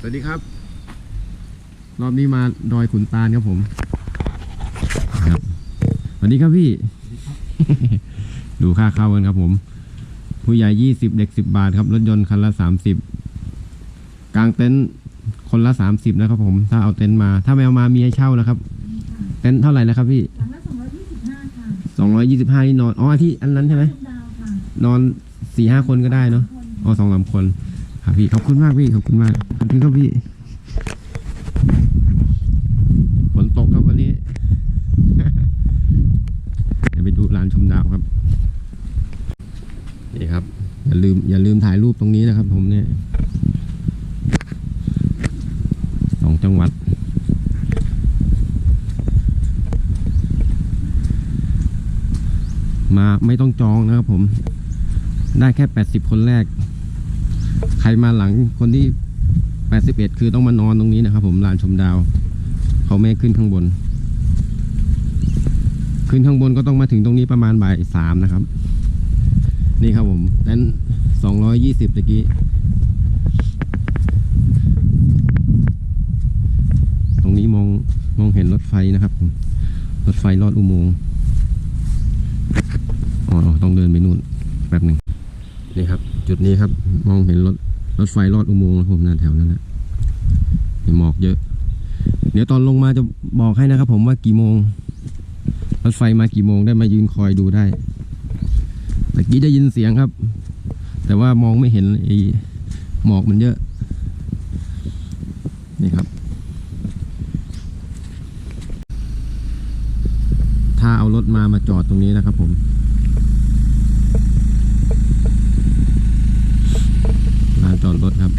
สวัสดีครับ รอบนี้มาดอยขุนตาลครับผมครับสวัสดีครับพี่ ดูค่าเข้ากันครับผม ผู้ใหญ่ยี่สิบเด็กสิบาทครับ รถยนต์คันละสามสิบกลางเต็นท์คนละสามสิบนะครับผม ถ้าเอาเต็นท์มา ถ้าไม่เอามามีให้เช่านะครับ เต็นท์เท่าไหร่นะครับพี่หลังละสองร้อยยี่สิบห้าค่ะสองร้อยยี่สิบห้านี่นอน อ๋อที่อันนั้นใช่ไหมชมดาวค่ะนอนสี่ห้าคนก็ได้เนาะคนอ๋อสองสามคน ครับพี่ขอบคุณมากพี่ขอบคุณมากขอบคุณครับพี่ฝนตกครับวันนี้เดี๋ยวไปดูลานชมดาวครับนี่ครับ อย่าลืมอย่าลืมถ่ายรูปตรงนี้นะครับ ผมเนี่ยสองจังหวัดมาไม่ต้องจองนะครับผม ได้แค่ 80 คนแรก รมาหลังคนที่ 81 คือต้องมานอนตรงนี้นะครับ ผมลานชมดาว เขาไม่ขึ้นข้างบน ขึ้นข้างบนก็ต้องมาถึงตรงนี้ประมาณบ่ายสามนะครับ นี่ครับผมเต้น220ตะกี้ตรงนี้มองมองเห็นรถไฟนะครับผมรถไฟลอดอุโมงค์อ๋อต้องเดินไปนู่นแป๊บหนึ่งนี่ครับ จุดนี้ครับมองเห็นรถ รถไฟลอดอุโมงค์ครับผมนั่นแถวนั้นแหละหมอกเยอะ เดี๋ยวตอนลงมาจะบอกให้นะครับ ผมว่ากี่โมง รถไฟมากี่โมงได้มายืนคอยดูได้ตะกี้ได้ยินเสียงครับ แต่ว่ามองไม่เห็นไอ้หมอกมันเยอะ นี่ครับ ถ้าเอารถมามาจอดตรงนี้นะครับผม ลานจอดรถครับ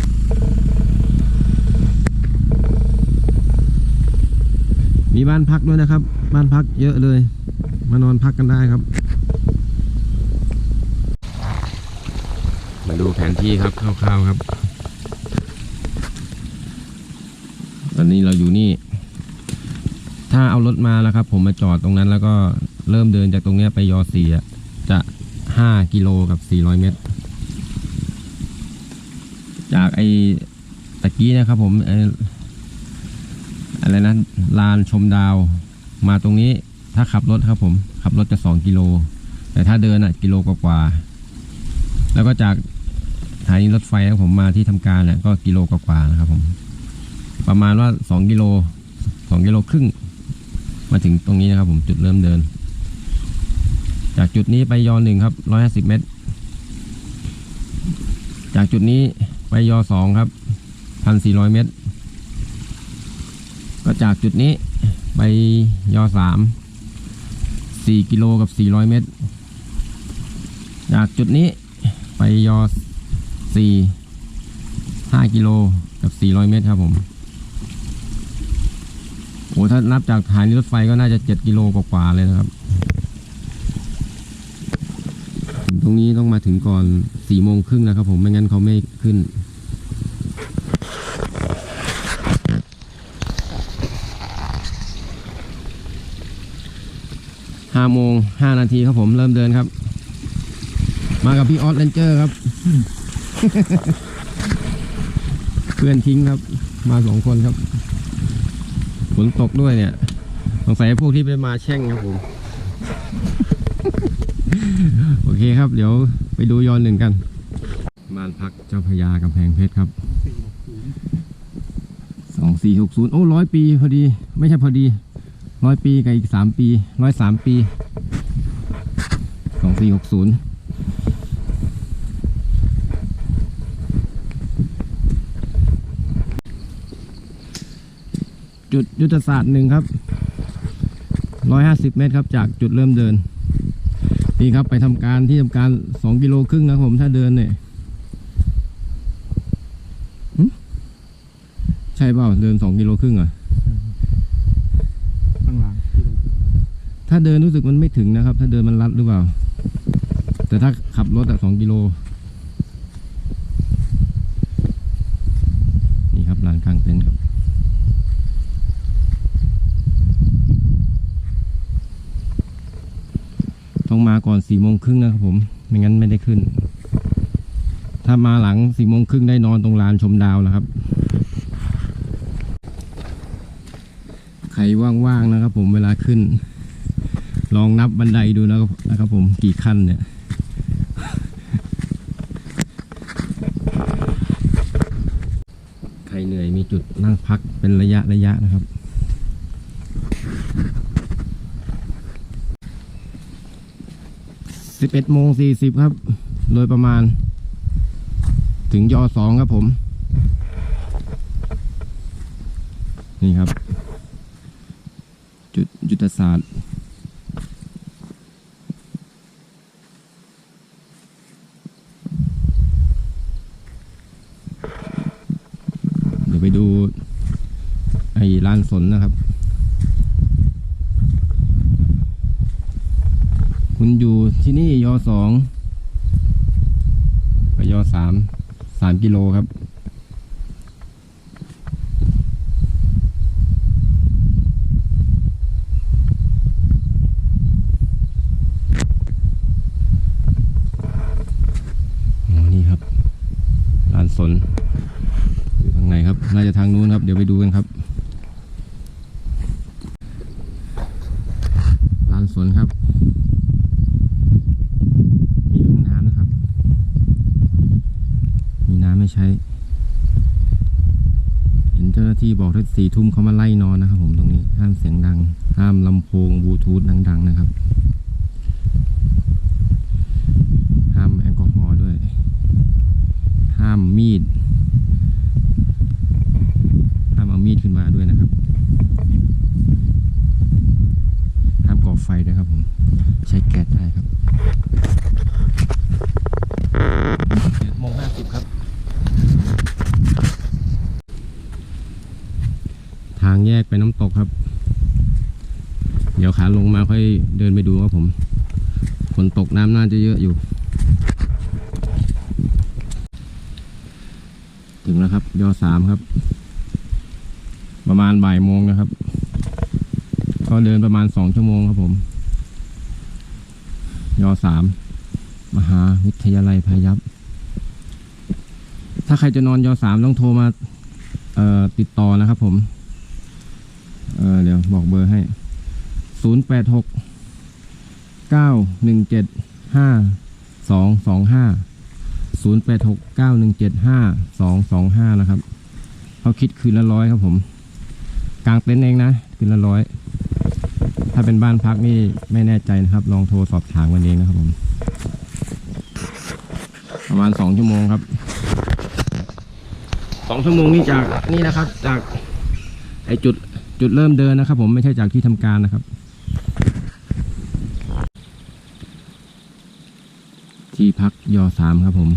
มีบ้านพักด้วยนะครับ บ้านพักเยอะเลย มานอนพักกันได้ครับ มาดูแผนที่ครับคร่าวๆครับ ตอนนี้เราอยู่นี่ ถ้าเอารถมาแล้วครับ ผมมาจอดตรงนั้นแล้วก็เริ่มเดินจากตรงนี้ไปยอสี่จะห้ากิโลกับสี่ร้อยเมตร จากไอ้ตะกี้นะครับผมไออะไรนะลานชมดาวมาตรงนี้ถ้าขับรถครับผมขับรถจะสองกิโล แต่ถ้าเดินอะกิโลกว่าๆแล้วก็จากสถานีรถไฟครับผมมาที่ทำการเนี่ยก็กิโลกว่าๆนะครับผม ประมาณว่าสองกิโลสองกิโลครึ่ง มาถึงตรงนี้นะครับ ผมจุดเริ่มเดิน จากจุดนี้ไปยอหนึ่งครับร้อยห้าสิบเมตร จากจุดนี้ ไปยอสองครับพันสี่ร้อยเมตร ก็จากจุดนี้ไปยอสามสี่กิโลกับสี่ร้อยเมตร จากจุดนี้ไปยอสี่ห้ากิโลกับสี่ร้อยเมตรครับผมโอ้ถ้านับจากฐานีรถไฟก็น่าจะเจ็ดกิโลกว่าๆเลยนะครับ ตรงนี้ต้องมาถึงก่อนสี่โมงครึ่งนะครับผมไม่งั้นเขาไม่ขึ้น ห้าโมงห้านาทีครับผมเริ่มเดินครับ มากับพี่ออสเลนเจอร์ครับ เพื่อนทิ้งครับ มาสองคนครับฝนตกด้วยเนี่ยสงสัยพวกที่ไปมาแช่งครับผมโอเคครับ เดี๋ยวไปดูย้อนหนึ่งกันบ้านพักเจ้าพระยากำแพงเพชรครับสองสี่หกศูนย์โอ้ร้อยปีพอดี ไม่ใช่พอดี ร้อยปีกับอีกสามปีร้อยสามปีสองสี่หกศูนย์จุดยุทธศาสตร์หนึ่งครับร้อยห้าสิบเมตรครับจากจุดเริ่มเดิน นี่ครับไปทำการที่ทำการสองกิโลครึ่งนะครับผมถ้าเดินเนี่ยใช่เปล่าเดินสองกิโลครึ่งอะ ถ้าเดินรู้สึกมันไม่ถึงนะครับ ถ้าเดินมันลัดหรือเปล่า แต่ถ้าขับรถอะสองกิโล นี่ครับลานกลางเต็นท์ครับ ต้องมาก่อนสี่โมงครึ่งนะครับผม ไม่งั้นไม่ได้ขึ้น ถ้ามาหลังสี่โมงครึ่งได้นอนตรงลานชมดาวนะครับใครว่างๆนะครับผมเวลาขึ้น ลองนับบันไดดูนะครับนะครับผมกี่ขั้นเนี่ยใครเหนื่อยมีจุดนั่งพักเป็นระยะระยะนะครับ สิบเอ็ดโมงสี่สิบครับ โดยประมาณ ถึงยอสองครับผม นี่ครับ จุดยุทธศาสตร์ ยวไปดูไอ้ลานสนนะครับ คุณอยู่ที่นี่ยอสองไปยอสามสามกิโลครับ อ๋อ นี่ครับลานสน อยู่ทางไหนครับ น่าจะทางนู้นครับ เดี๋ยวไปดูกันครับลานสนครับ มีห้องน้ำนะครับ มีน้ำไม่ใช้ เห็นเจ้าหน้าที่บอกถ้าสี่ทุ่มเขามาไล่ นอนนะครับ ผมตรงนี้ห้ามเสียงดัง ห้ามลำโพงบลูทูธดัง ๆ นะครับ ห้ามแอลกอฮอล์ด้วย ห้ามมีด ห้ามเอามีดขึ้นมาด้วยนะครับ ห้ามก่อไฟด้วยครับผม ใช้แก๊สได้ครับเจ็ดโมงห้าสิบครับ ทางแยกไปน้ำตกครับ เดี๋ยวขาลงมาค่อยเดินไปดูครับผมฝนตกน้ำน่าจะเยอะอยู่ ถึงแล้วครับยอสามครับ ประมาณบ่ายโมงนะครับ ก็เดินประมาณสองชั่วโมงครับผมยอสามมหาวิทยาลัยพายัพถ้าใครจะนอนยอสามต้องโทรมาติดต่อนะครับผม เออเดี๋ยวบอกเบอร์ให้ศูนย์แปดหกเก้าหนึ่งเจ็ดห้าสองสองห้าศูนย์แปดหกเก้าหนึ่งเจ็ดห้าสองสองห้านะครับเขาคิดคืนละร้อยครับผม กลางเต็นท์เองนะคืนละร้อยถ้าเป็นบ้านพักนี่ไม่แน่ใจนะครับ ลองโทรสอบถามกันเองนะครับผมประมาณสองชั่วโมงครับสองชั่วโมงนี่จากนี่นะครับ จากไอจุด จุดเริ่มเดินนะครับ ผมไม่ใช่จากที่ทำการนะครับ ที่พักยอสามครับผม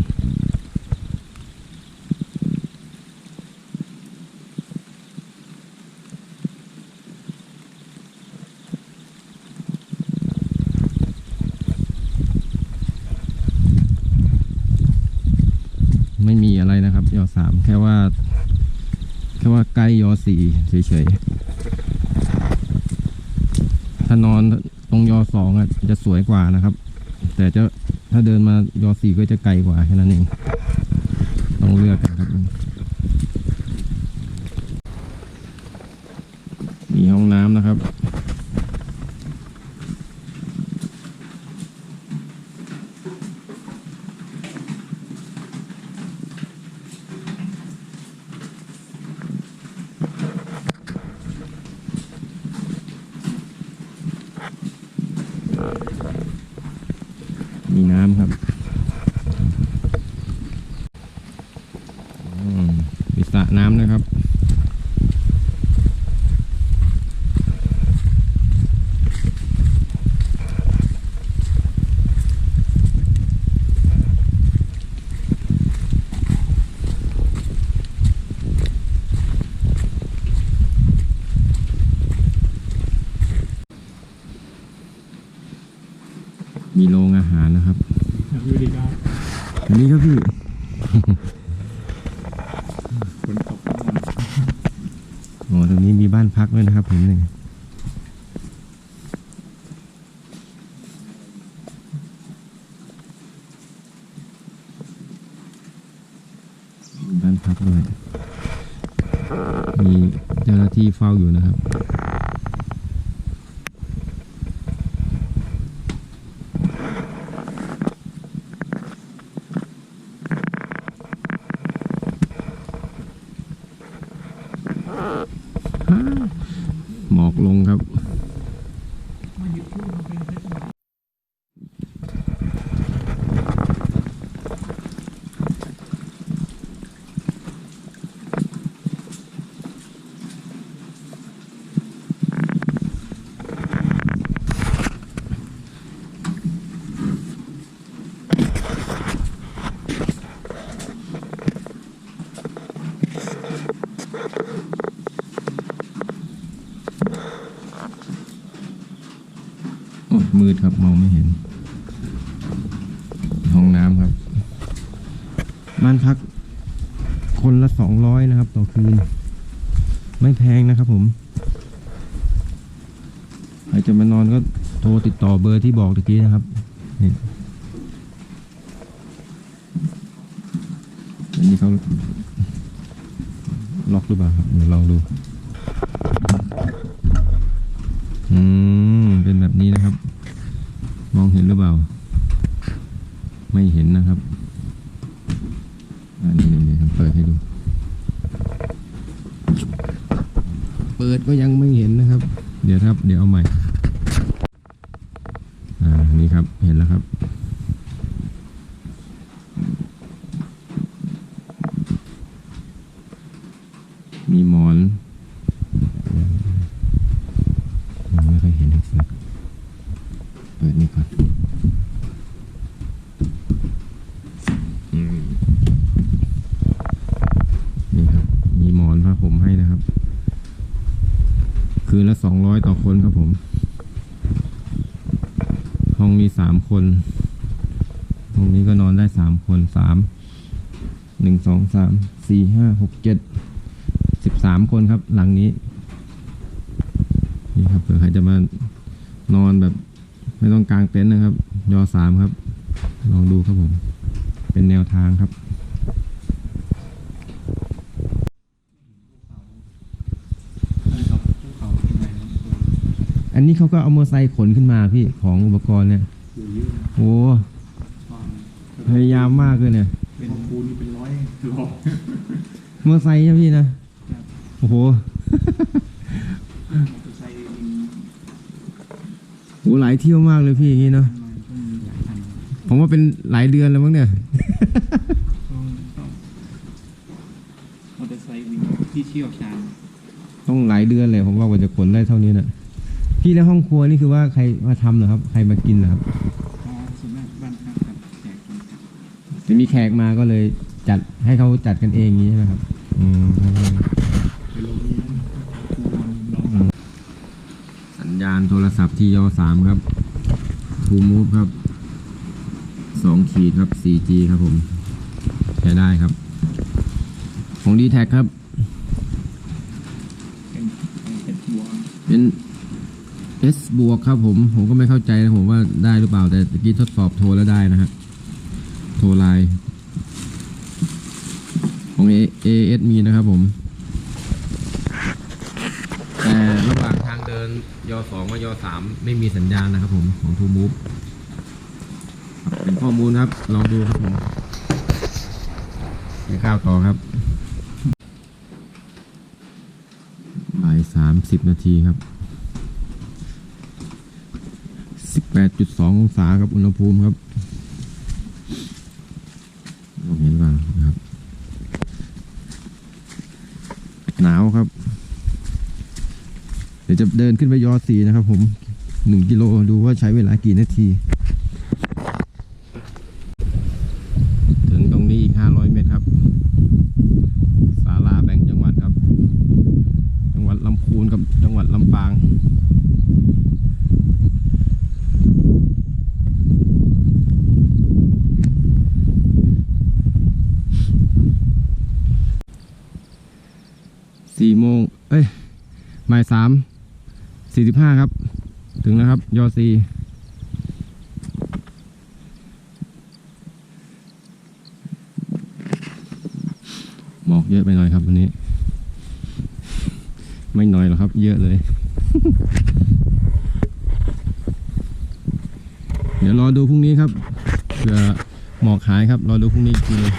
ไม่มีอะไรนะครับยอสามแค่ว่า แค่ว่าใกล้ยอสี่เฉยๆ ถ้านอนตรงยอสองอะจะสวยกว่านะครับ แต่จะถ้าเดินมายอสี่ก็จะไกลกว่าแค่นั้นเอง ต้องเลือกกันครับ มีห้องน้ำนะครับ มีน้ำครับอืมมีสระน้ำนะครับ มีโรงอาหารนะครับอยู่ดีครับอันนี้ครับพี่ฝนตกทั้งวันโอ้ตรงนี้มีบ้านพักด้วยนะครับผมหนึ่งมีบ้านพักด้วย มีเจ้าหน้าที่เฝ้าอยู่นะครับ หมอกลงครับ โอ้ยมืดครับมองไม่เห็น ห้องน้ำครับ บ้านพัก คนละสองร้อยนะครับ ต่อคืน ไม่แพงนะครับผม ใครจะมานอนก็โทรติดต่อเบ อร์ที่บอกี้นะครับนี่อันนี้เขาล็อกหรือเปล่าครับเดี๋ยวลองดู อืม เป็นแบบนี้นะครับ มองเห็นหรือเปล่า ไม่เห็นนะครับ อันนี้นี่ผมเปิดให้ดู เปิดก็ยังไม่เห็นนะครับ เดี๋ยวครับ เดี๋ยวเอาใหม่ อ่า นี่ครับ เห็นแล้วครับ มีหมอน ยังไม่ค่อยเห็นหนังสือเปิดนี่ก่อนอืมนี่ครับ มีหมอนผ้าห่มให้นะครับ คืนละสองร้อยต่อคนครับผม ห้องมีสามคน ห้องนี้ก็นอนได้สามคนสามหนึ่งสองสามสี่ห้าหกเจ็ดสิบสามคนครับ หลังนี้ นี่ครับเผื่อใครจะมานอนแบบไม่ต้องกางเต็นท์นะครับ ยอสามครับ ลองดูครับผม เป็นแนวทางครับอันนี้เขาก็เอามอเตอร์ไซค์ขนขึ้นมาพี่ของอุปกรณ์เนี่ย โอ้ พยายามมากเลยเนี่ยเป็นปูนี่เป็นร้อยหลอกมอเตอร์ไซค์ใช่ไหมพี่นะโอ้โหมอเตอร์ไซค์มีโหหลายเที่ยวมากเลยพี่อย่างนี้เนาะประมาณต้องมีหลายพันผมว่าเป็นหลายเดือนแล้วมั้งเนี่ยต้องต้องมอเตอร์ไซค์วิ่งที่เชี่ยวชาญต้องหลายเดือนเลยผมว่ากว่าจะขนได้เท่านี้นะพี่แล้วห้องครัวนี่คือว่าใครมาทำเหรอครับ ใครมากินเหรอครับ อ๋อส่วนมากบ้านพักกับแขกกินครับ จะมีแขกมาก็เลยจัดให้เขาจัดกันเองอย่างนี้ใช่ไหมครับอืมสัญญาณโทรศัพท์ที่ยสามครับทูมูฟครับสองขีดครับ 4G ครับผม ใช้ได้ครับ ของดีแท็ครับเป็นเป็นบัวเป็น S บวกครับผม ผมก็ไม่เข้าใจนะผมว่าได้หรือเปล่า แต่ตะกี้ทดสอบโทรแล้วได้นะฮะ โทรไลน์ของ AS มีนะครับผม แต่ระหว่างทางเดินยสองกับยสามไม่มีสัญญาณนะครับผมของ True Move เป็นข้อมูลครับ ลองดูครับผมไปข้าวต่อครับบ่ายสามสิบนาทีครับสิบแปดจุดสององศาครับอุณหภูมิครับมองเห็นบ้างนะครับ หนาวครับ เดี๋ยว จะเดินขึ้นไปยอสีนะครับผมหนึ่งกิโลดูว่าใช้เวลากี่นาที ถึงตรงนี้อีกห้าร้อยเมตรครับศาลาแบ่งจังหวัดครับ จังหวัดลำพูนกับจังหวัดลำปาง สี่โมง เอ้ยบ่ายสาม สี่สิบห้าครับ ถึงแล้วครับ ย อซีหมอกเยอะไปหน่อยครับวันนี้ ไม่หน่อยหรอกครับ เยอะเลย เดี๋ยวรอดูพรุ่งนี้ครับเผื่อหมอกหายครับ รอดูพรุ่งนี้อีกทีนึง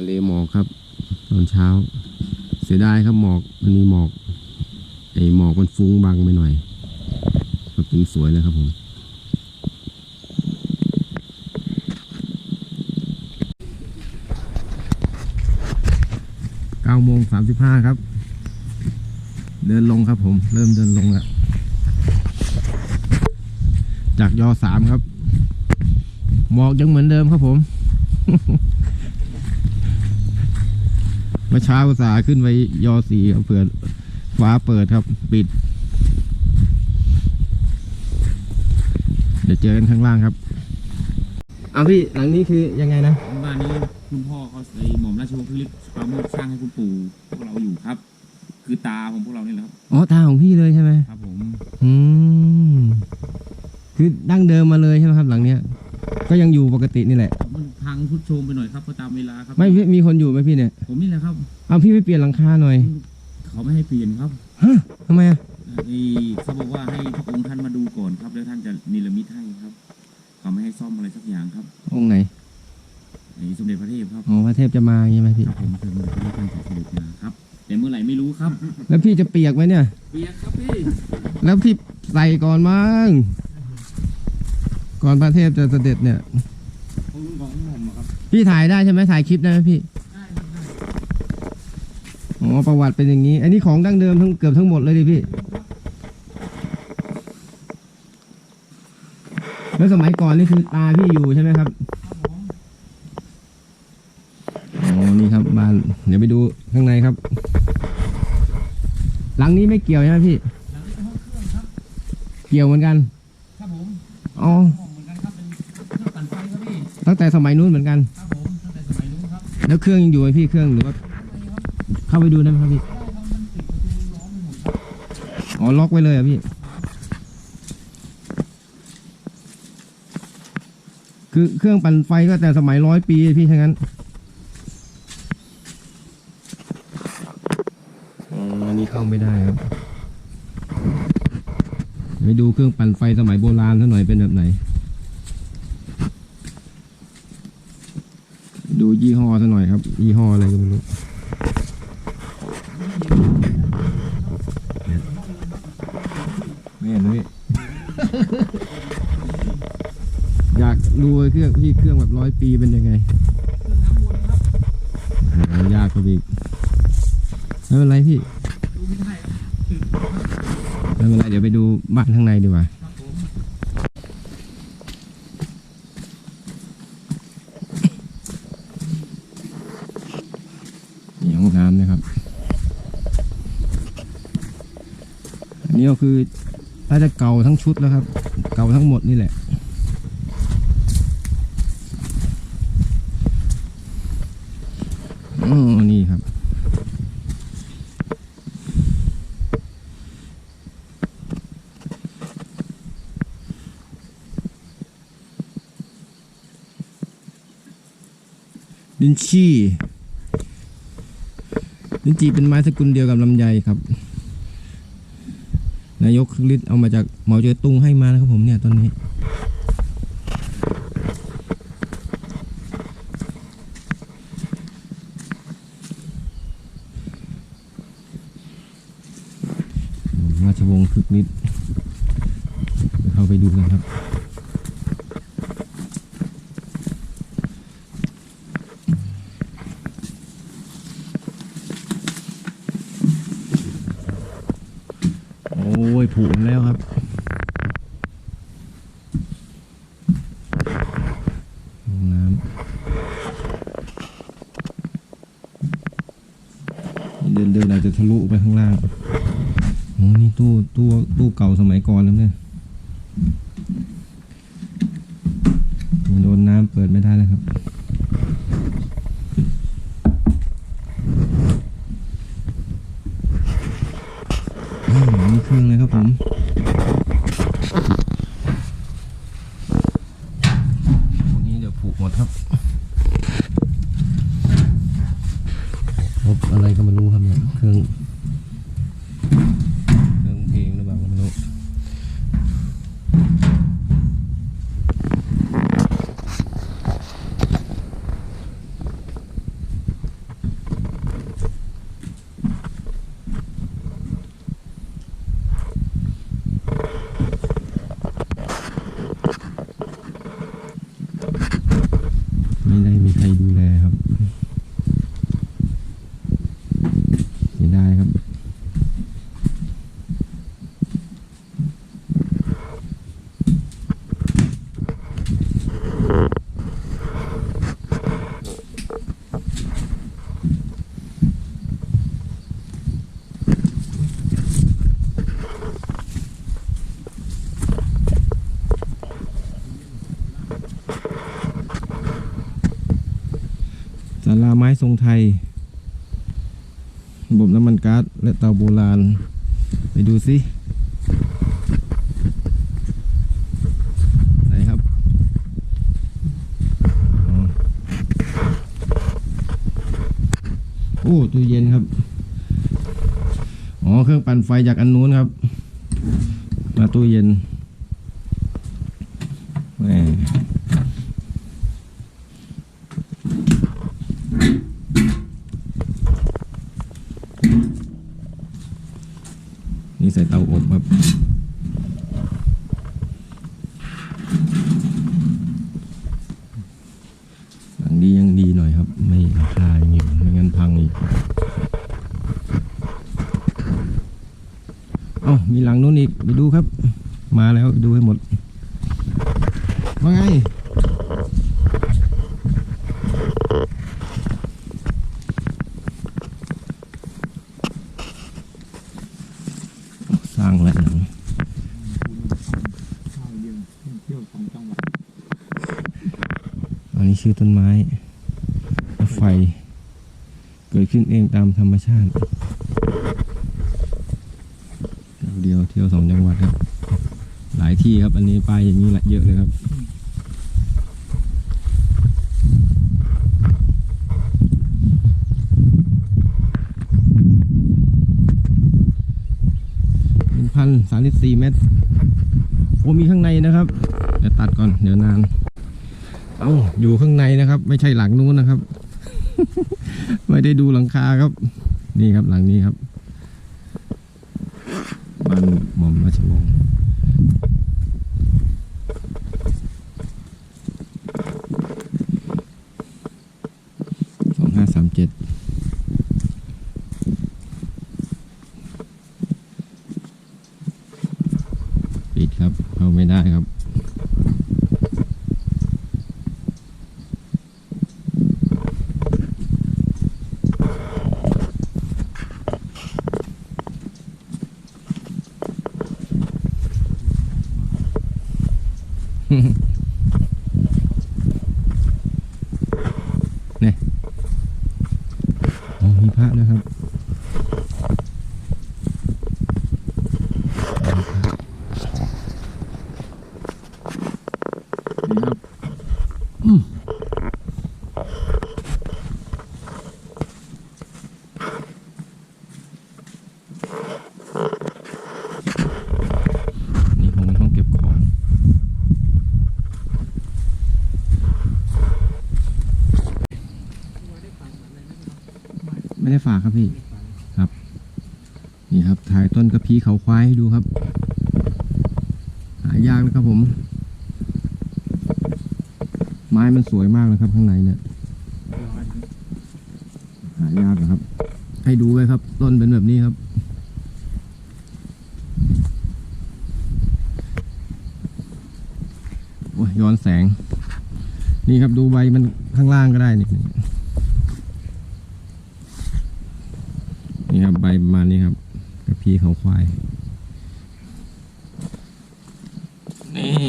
ะเลหมอกครับ ตอนเช้า เสียดายครับหมอกมันมีหมอกไอหมอกมันฟุ้งบังไปหน่อยครับจริงสวยเลยครับผมเก้าโมงสามสิบห้าครับ เดินลงครับผม เริ่มเดินลงแล้วจากยอสามครับหมอกยังเหมือนเดิมครับผม เมื่อเช้าอุตส่าห์ขึ้นไปยอสี่ครับเผื่อฟ้าเปิดครับ ปิด เดี๋ยวเจอกันข้างล่างครับเอาพี่หลังนี้คือยังไงนะบ้านนี้คุณพ่อเขาไอหม่อมราชวงศ์พิริศปราโมทสร้างให้คุณปู่พวกเราอยู่ครับ คือตาของพวกเรานี่แหละครับอ๋อตาของพี่เลยใช่ไหมครับผมอืมคือดั้งเดิมมาเลยใช่ไหมครับ หลังเนี้ย ก็ยังอยู่ปกตินี่แหละมัน พังทุดโทรมไปหน่อยครับเพราะตามเวลาครับ ไม่มีมีคนอยู่ไหมพี่เนี่ย ผมนี่แหละครับ เอาพี่ไม่เปลี่ยนหลังคาหน่อย เขาไม่ให้เปลี่ยนครับฮะทำไมอะไอเขาบอกว่าให้พระองค์ท่านมาดูก่อนครับ แล้วท่านจะนิรมิตให้ครับ เขาไม่ให้ซ่อมอะไรสักอย่างครับ องค์ไหนไอสมเด็จพระเทพครับ อ๋อ พระเทพจะมาใช่ไหมพี่ครับผมสมเด็จพระเทพท่านจะเสด็จมาครับ แต่เมื่อไหร่ไม่รู้ครับ แล้วพี่จะเปียกไหมเนี่ย เปียกครับพี่ แล้วพี่ใส่ก่อนมั้ง ก่อนพระเทพจะเสด็จเนี่ย ของของผมอะครับพี่ถ่ายได้ใช่ไหมถ่ายคลิปได้ไหมพี่ได้ครับได้อ๋อประวัติเป็นอย่างนี้ อันนี้ของดั้งเดิมทั้งเกือบทั้งหมดเลยดิพี่ แล้วสมัยก่อนนี่คือตาพี่อยู่ใช่ไหมครับอ๋อนี่ครับบ้าน เดี๋ยวไปดูข้างในครับ หลังนี้ไม่เกี่ยวใช่ไหมพี่เเกี่ยวเหมือนกัน ครับผม อ๋อ ตั้งแต่สมัยนู้นเหมือนกัน ครับผมตั้งแต่สมัยนู้นครับแล้วเครื่องยังอยู่ไหมพี่เครื่องหรือว่าเข้าไปดูได้ไหมครับพี่ได้ครับมันปิดประตูล้อมไปหมดครับอ๋อล็อกไว้เลยเหรอะพี่ คือเครื่องปั่นไฟก็แต่สมัยร้อยปีพี่ใช่งั้นอ๋ออันนี้เข้าไม่ได้ครับไปดูเครื่องปั่นไฟสมัยโบราณซะหน่อยเป็นแบบไหน ดู ยี่ห้อซะหน่อยครับ ยี่ห้ออะไรก็ไม่รู้ไม่เห็นเลยอยากดูเครื่องพี่เครื่องแบบร้อยปีเป็นยังไงเครื่องน้ำวนครับหายากกว่าอีกไม่เป็นไรพี่ดูไม่ได้ครับไม่เป็นไรเดี๋ยวไปดูบ้านข้างในดีกว่า ครับผม นี่ห้องน้ำนะครับ อันนี้ก็ คือน่าจะเก่าทั้งชุดแล้วครับ เก่าทั้งหมดนี่แหละอ๋อนี่ครับลินชี่ลินจีเป็นไม้สกุลเดียวกับลำไยครับ นายกคึกฤทธิ์เอามาจากเหมาเจอตุงให้มานะครับผมเนี่ยต้นนี้ ราชวงศ์คึกฤทธิ์เดี๋ยวเข้าไปดูกันครับ โอ้ยผุหมดแล้วครับ ห้องน้ำเดินเดินอาจจะทะลุไปข้างล่าง โอ้นี่ตู้ตู้ตู้เก่าสมัยก่อนแล้วเนี่ยโดนน้ำเปิดไม่ได้แล้วครับ อืมมีเครื่องเลยครับผม พวกนี้เดี๋ยวผูกหมดครับพบอะไรก็ไม่รู้ครับเนี่ยเครื่อง เครื่องเพลงหรือเปล่าก็ไม่รู้ ไม่ได้มีใครดูแลครับเสียดายครับ ศาลาไม้ ทรงไทย ระบบน้ำมันก๊าซและเตาโบราณ ไปดูสิไหนครับโอ้ตู้เย็นครับ อ๋อ เครื่องปั่นไฟจากอันนู้นครับ มาตู้เย็นแหม นี่ใส่เตาอบครับหลังดียังดีหน่อยครับ ไม่ราคาอย่างนี้ไม่งั้นพังอีกเอ้ามีหลังนู้นอีกไปดูครับ มาแล้วดูให้หมดว่าไง สร้างแล้วหนัง ข้าวเย็นเที่ยวสองจังหวัดือต้นไม้ไฟ เกิดขึ้นเองตามธรรมชาติเดียวเที่ยวสองจังหวัดครับ หลายที่ครับ อันนี้ไปอย่างนี้หละเยอะเลยครับพันสามสิบสี่เมตร โอ้มีข้างในนะครับ เดี๋ยวตัดก่อน เดี๋ยวนาน เอ้าอยู่ข้างในนะครับ ไม่ใช่หลังนู้นนะครับ ไม่ได้ดูหลังคาครับ นี่ครับหลังนี้ครับบ้านหม่อมราชวงศ์สองห้าสามเจ็ดปิดครับ เข้าไม่ได้ครับ เนี่ยโอ้มีพระด้วยครับ นี่ครับ ไม่ได้ฝากครับพี่ครับ นี่ครับถ่ายต้นกระพี้เขาควายให้ดูครับ หายากนะครับผม ไม้มันสวยมากเลยครับ ข้างในเนี่ยหายากนะครับ ให้ดูไว้ครับ ต้นเป็นแบบนี้ครับ โอ้ยย้อนแสง นี่ครับดูใบมันข้างล่างก็ได้นี่นี่ครับใบ ประมาณนี้ครับกระพีเขาควาย นี่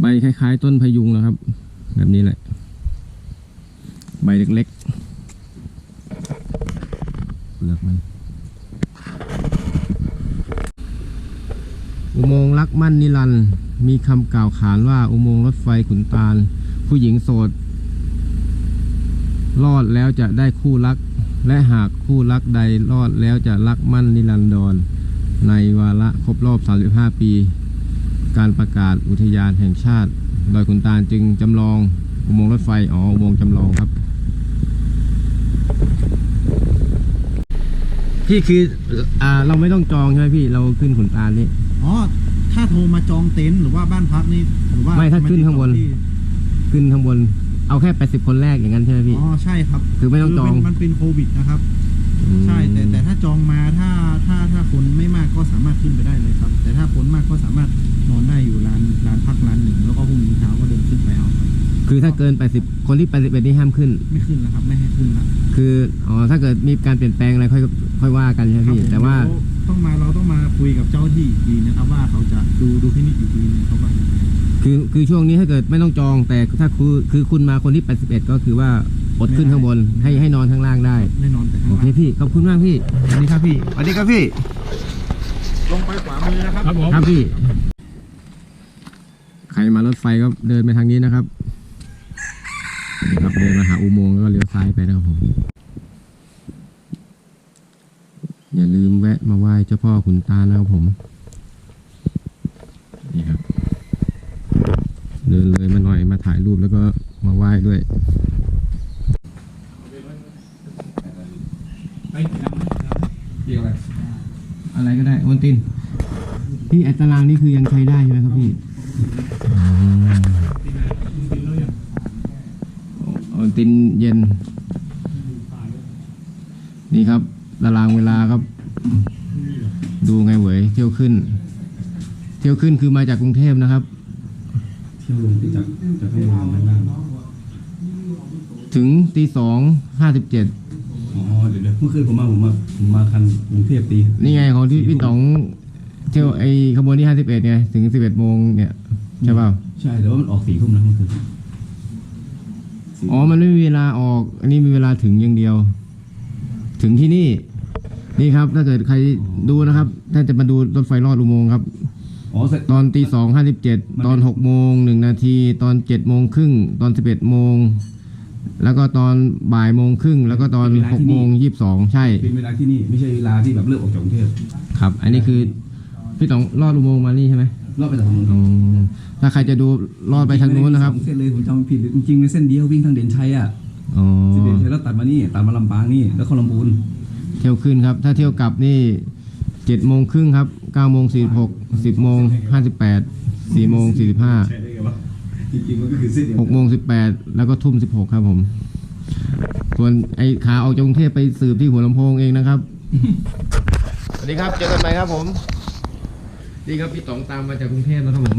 ใบคล้าย ๆ ต้นพยุงนะครับ แบบนี้แหละ ใบเล็กๆเปลือกมันอุโมงค์รักมั่นนิรันดร์มีคำกล่าวขานว่าอุโมงค์รถไฟขุนตาล ผู้หญิงโสด รอดแล้วจะได้คู่รัก และหากคู่รักใดรอดแล้วจะรักมั่นนิรันดร ในวาระครบรอบ 35 ปี การประกาศอุทยานแห่งชาติดอยขุนตาลจึงจำลองอุโมงค์รถไฟ อ๋อ อุโมงค์จำลองครับพี่คืออ่าเราไม่ต้องจองใช่ไหมพี่เราขึ้นขุนตาลนี่อ๋อ ถ้าโทรมาจองเต็นท์หรือว่าบ้านพักนี่หรือว่าไม่ถ้าขึ้นข้างบนที่ขึ้นข้างบน เอาแค่ 80 คนแรกอย่างนั้นใช่ไหมพี่ อ๋อใช่ครับคือไม่ต้องจอง เป็นมันเป็นโควิดนะครับมใช่ แต่แต่ถ้าจองมาถ้าถ้าถ้าคนไม่มากก็สามารถขึ้นไปได้เลยครับ แต่ถ้าคนมากก็สามารถนอนได้อยู่ร้านร้านพักร้านหนึ่งแล้วก็พรุ่งนี้เช้าก็เดินขึ้นไปเอาครับคือถ้าเกิน 80 คนที่81นี่ห้ามขึ้น ไม่ขึ้นแล้วครับ ไม่ให้ขึ้นละคืออ๋อถ้าเกิดมีการเปลี่ยนแปลงอะไรค่อยค่อยว่ากันใช่ไหมครับพี่ ผมแต่ว่า เดี๋ยต้องมาเราต้องมาคุยกับเจ้าหน้าที่อีกทีนะครับ ว่าเขาจะดูดูพินิจอีกทีนึงครับว่ายังไง คือคือช่วงนี้ถ้าเกิดไม่ต้องจอง แต่ถ้าคือคือคุณมาคนที่ 81 ก็คือว่าอดขึ้นข้างบนให้ให้นอนข้างล่างได้แน่นอนแต่ข้างโอล่างเคพี่ขอบคุณมากพี่สวัสดีครับพี่สวัสดีครับพี่ ลงไปขวามือนะครับ ครับพี่ ใครมารถไฟก็เดินไปทางนี้นะครับนี่ครับเดินมาหาอุโมงค์แล้วก็เลี้ยวซ้ายไปนะครับผมอย่าลืมแวะมาไหว้เจ้าพ่อขุนตาลนะครับผม นี่ครับ เดินเลยมาหน่อยมาถ่าย รูปแล้วก็มาไหว้ด้วยอะไรก็ได้โอนตินพี่ไอตารางนี่คือยังใช้ได้ใช่ไหมครับพี่โอนตินเย็น นี่ครับตารางเวลาครับ ดูไงเหวยเที่ยวขึ้น เที่ยวขึ้นคือมาจากกรุงเทพนะครับ เที่ยวลงที่จากจากข้างบนข้างล่าง ถึงตีสองห้าสิบเจ็ด อ๋อ เดี๋ยวเดี๋ยวเมื่อคืนผมมาผมมาผมมาคันกรุงเทพตีนี่ไงของที่พี่ต๋องเที่ยวไอขบวนที่ห้าสิบเอ็ดไงถึงสิบเอ็ดโมงเนี่ยใช่เปล่าใช่แต่ว่ามันออกสี่ทุ่มนะเมื่อคืนอ๋อมันไม่มีเวลาออก อันนี้มีเวลาถึงอย่างเดียว ถึงที่นี่ นี่ครับ ถ้าเกิดใครดูนะครับ ถ้าจะมาดูรถไฟลอดอุโมงค์ครับอ๋อเสร็จ ตอนตีสองห้าสิบเจ็ดตอนหกโมงหนึ่งนาที ตอนเจ็ดโมงครึ่งตอนสิบเอ็ดโมง แล้วก็ตอนบ่ายโมงครึ่งแล้วก็ตอนหกโมงยี่สิบสองใช่ เป็นเวลาที่นี่ไม่ใช่เวลาที่แบบเลิกออกจากกรุงเทพครับ อันนี้คือพี่ต้องลอดอุโมงค์มานี่ใช่ไหมรอบไปจากถนนอ๋อถ้าใครจะดูลอดไปทางนู้นนะครับสองเส้นเลยผมจำไม่ผิดจริงๆเป็นเส้นเดียววิ่งทางเด่นชัยอะอ๋อเส้นเด่นชัยแล้วตัดมานี่ตัดมาลำปางนี่แล้วเข้าลำพูนเที่ยวขึ้นครับ ถ้าเที่ยวกลับนี่เจ็ดโมงครึ่งครับเก้าโมงสี่หกสิบโมงห้าสิบแปดสี่โมงสี่สิบห้า ใช่ได้ไงวะ จริงๆมันก็คือเส้นเดียวหกโมงสิบแปดแล้วก็ทุ่มสิบหกครับผม ส่วนไอ้ขาออกจากกรุงเทพไปสืบที่หัวลำโพงเองนะครับ สวัสดีครับ เจอกันใหม่ครับผม นี่ครับพี่ต๋องตามมาจากกรุงเทพนะครับผม